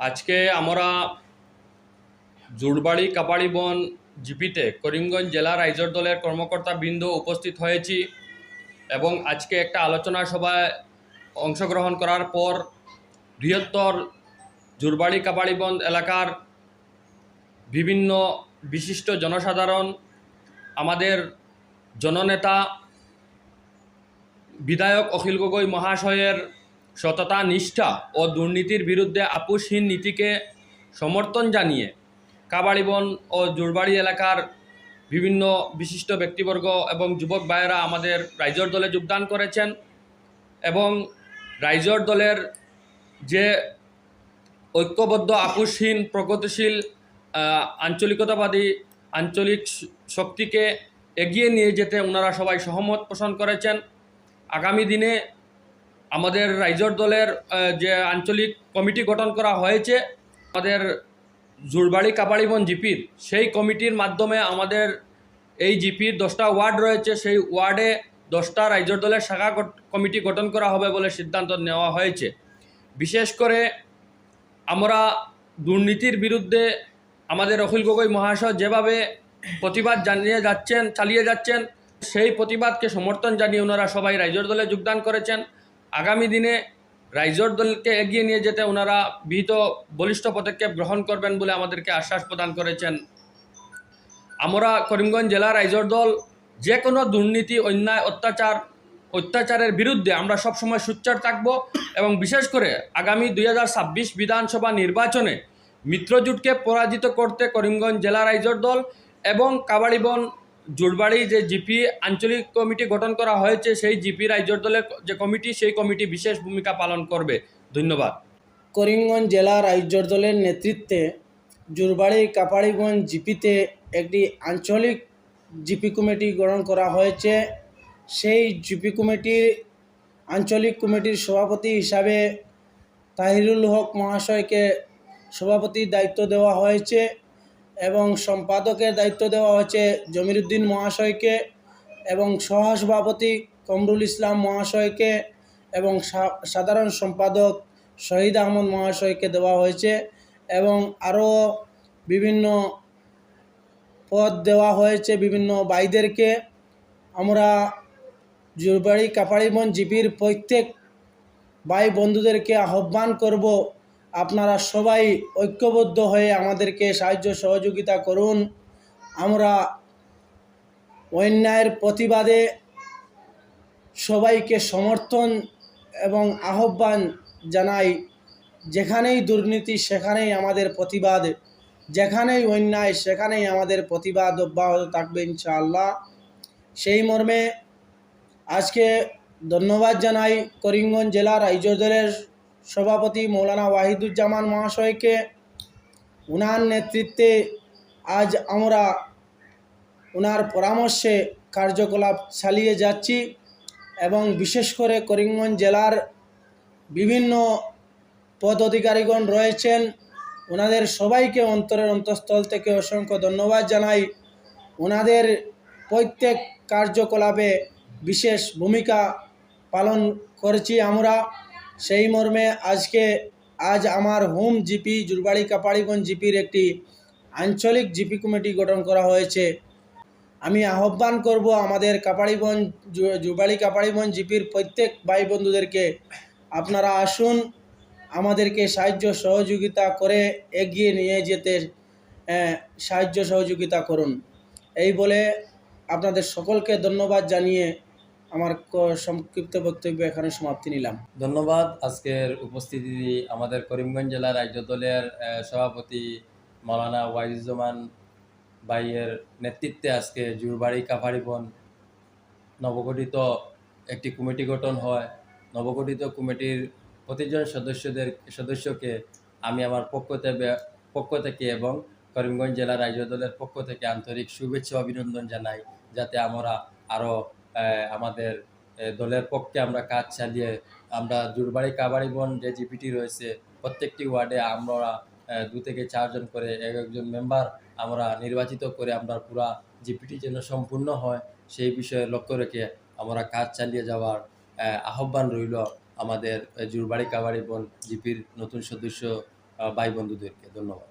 আজকে আমরা জুড়বাড়ি কাপাড়িবন জিপিতে করিমগঞ্জ জেলা রাইজর দলের কর্মকর্তা বৃন্দ উপস্থিত হয়েছি এবং আজকে একটা আলোচনা সভায় অংশগ্রহণ করার পর বৃহত্তর জুড়বাড়ি জুরবাড়ি কাপাড়িবন এলাকার বিভিন্ন বিশিষ্ট জনসাধারণ, আমাদের জননেতা, বিধায়ক অখিল গগৈ মহাশয়ের সততা নিষ্ঠা ও দুর্নীতির বিরুদ্ধে আপোষহীন নীতিকে সমর্থন জানিয়ে কাবাড়িবন ও জুরবাড়ি এলাকার বিভিন্ন বিশিষ্ট ব্যক্তিবর্গ এবং যুবক ভাইয়েরা আমাদের রাইজর দলে যোগদান করেছেন এবং রাইজর দলের যে ঐক্যবদ্ধ, আপোষহীন, প্রগতিশীল আঞ্চলিকতাবাদী, আঞ্চলিক শক্তিকে এগিয়ে নিয়ে যেতে ওনারা সবাই সহমত পোষণ করেছেন। আগামী দিনে আমাদের রাইজর দলের যে আঞ্চলিক কমিটি গঠন করা হয়েছে, আমাদের জুরবাড়ি কাপাড়িবন জিপির সেই কমিটির মাধ্যমে আমাদের এই জিপির দশটা ওয়ার্ড রয়েছে, সেই ওয়ার্ডে দশটা রাইজর দলের শাখা কমিটি গঠন করা হবে বলে সিদ্ধান্ত নেওয়া হয়েছে। বিশেষ করে আমরা দুর্নীতির বিরুদ্ধে আমাদের অখিল গগৈ মহাশয় যেভাবে প্রতিবাদ জানিয়ে যাচ্ছেন, চালিয়ে যাচ্ছেন, সেই প্রতিবাদকে সমর্থন জানিয়ে ওনারা সবাই রাইজর দলে যোগদান করেছেন। আগামী দিনে রাইজর দলকে এগিয়ে নিয়ে যেতে ওনারা বিহিত বলিষ্ঠ পদক্ষেপ গ্রহণ করবেন বলে আমাদেরকে আশ্বাস প্রদান করেছেন। আমরা করিমগঞ্জ জেলা রাইজর দল, যে কোনো দুর্নীতি, অন্যায়, অত্যাচার, অত্যাচারের বিরুদ্ধে আমরা সবসময় সুচ্চার থাকব এবং বিশেষ করে আগামী দু হাজার ছাব্বিশ বিধানসভা নির্বাচনে মিত্রজোটকে পরাজিত করতে করিমগঞ্জ জেলা রাইজর দল এবং কাবাড়িবন জুড়বাড়ি যে জিপি আঞ্চলিক কমিটি গঠন করা হয়েছে, সেই জিপি রাইজর দলের যে কমিটি, সেই কমিটি বিশেষ ভূমিকা পালন করবে। ধন্যবাদ। করিমগঞ্জ জেলা রাজ্যর দলের নেতৃত্বে জুরবাড়ি কাপাড়িগঞ্জ জিপিতে একটি আঞ্চলিক জিপি কমিটি গঠন করা হয়েছে। সেই জিপি কমিটির, আঞ্চলিক কমিটির সভাপতি হিসাবে তাহিরুল হক মহাশয়কে সভাপতির দায়িত্ব দেওয়া হয়েছে। এবং সম্পাদকের দায়িত্ব দেওয়া হয়েছে জমিরুদ্দিন মহাশয়কে এবং সহসভাপতি কমরুল ইসলাম মহাশয়কে এবং সাধারণ সম্পাদক শহীদ আহমদ মহাশয়কে দেওয়া হয়েছে এবং আরও বিভিন্ন পদ দেওয়া হয়েছে বিভিন্ন ভাইদেরকে। আমরা জুরবাড়ি কাপাড়িবন জিপির প্রত্যেক ভাই বন্ধুদেরকে আহ্বান করব আপনারা সবাই ঐক্যবদ্ধ হয়ে আমাদেরকে সাহায্য সহযোগিতা করুন। আমরা অন্যায়ের প্রতিবাদে সবাইকে সমর্থন এবং আহ্বান জানাই। যেখানেই দুর্নীতি, সেখানেই আমাদের প্রতিবাদ। যেখানেই অন্যায়, সেখানেই আমাদের প্রতিবাদ অব্যাহত থাকবে ইনশাআল্লাহ। সেই মর্মে আজকে ধন্যবাদ জানাই করিমগঞ্জ জেলার রাইজর দলের সভাপতি মৌলানা ওয়াহিদুজ্জামান মহাশয়কে উনার নেতৃত্বে আজ আমরা ওনার পরামর্শে কার্যকলাপ চালিয়ে যাচ্ছি এবং বিশেষ করে করিমগঞ্জ জেলার বিভিন্ন পদ অধিকারীগণ রয়েছেন। ওনাদের সবাইকে অন্তরের অন্তঃস্থল থেকে অসংখ্য ধন্যবাদ জানাই। ওনাদের প্রত্যেক কার্যকলাপে বিশেষ ভূমিকা পালন করেছি আমরা। সেই মর্মে আজকে, আজ আমার হোম জিপি জুরবাড়ি কাপাড়িগঞ্জ জিপির একটি আঞ্চলিক জিপি কমিটি গঠন করা হয়েছে। আমি আহ্বান করব আমাদের কাপাড়িগঞ্জ, জু- জুবাড়ি কাপাড়িগঞ্জ জিপির প্রত্যেক ভাই বন্ধুদেরকে, আপনারা আসুন, আমাদেরকে সাহায্য সহযোগিতা করে এগিয়ে নিয়ে যেতে সাহায্য সহযোগিতা করুন। এই বলে আপনাদের সকলকে ধন্যবাদ জানিয়ে আমার সংক্ষিপ্ত বক্তব্য এখানে সমাপ্তি নিলাম। ধন্যবাদ। আজকের উপস্থিতি আমাদের করিমগঞ্জ জেলা রাজ্য দলের সভাপতি মাওলানা ওয়াইজুজ্জামান ভাইয়ের নেতৃত্বে আজকে জুরবাড়ি কাফারিবন নবগঠিত একটি কমিটি গঠন হয়। নবগঠিত কমিটির প্রতিজন সদস্যদের, সদস্যকে আমি আমার পক্ষ থেকে পক্ষ থেকে এবং করিমগঞ্জ জেলা রাজ্য দলের পক্ষ থেকে আন্তরিক শুভেচ্ছা অভিনন্দন জানাই, যাতে আমরা আরও আমাদের দলের পক্ষে আমরা কাজ চালিয়ে আমরা জুরবাড়ি কাবাড়িবন যে জিপিটি রয়েছে, প্রত্যেকটি ওয়ার্ডে আমরা দু থেকে চারজন করে এক একজন মেম্বার আমরা নির্বাচিত করে আমরা পুরা জিপিটি যেন সম্পূর্ণ হয়, সেই বিষয়ে লক্ষ্য রেখে আমরা কাজ চালিয়ে যাওয়ার আহ্বান রইল আমাদের জুরবাড়ি কাবাড়িবন জিপির নতুন সদস্য ভাই বন্ধুদেরকে। ধন্যবাদ।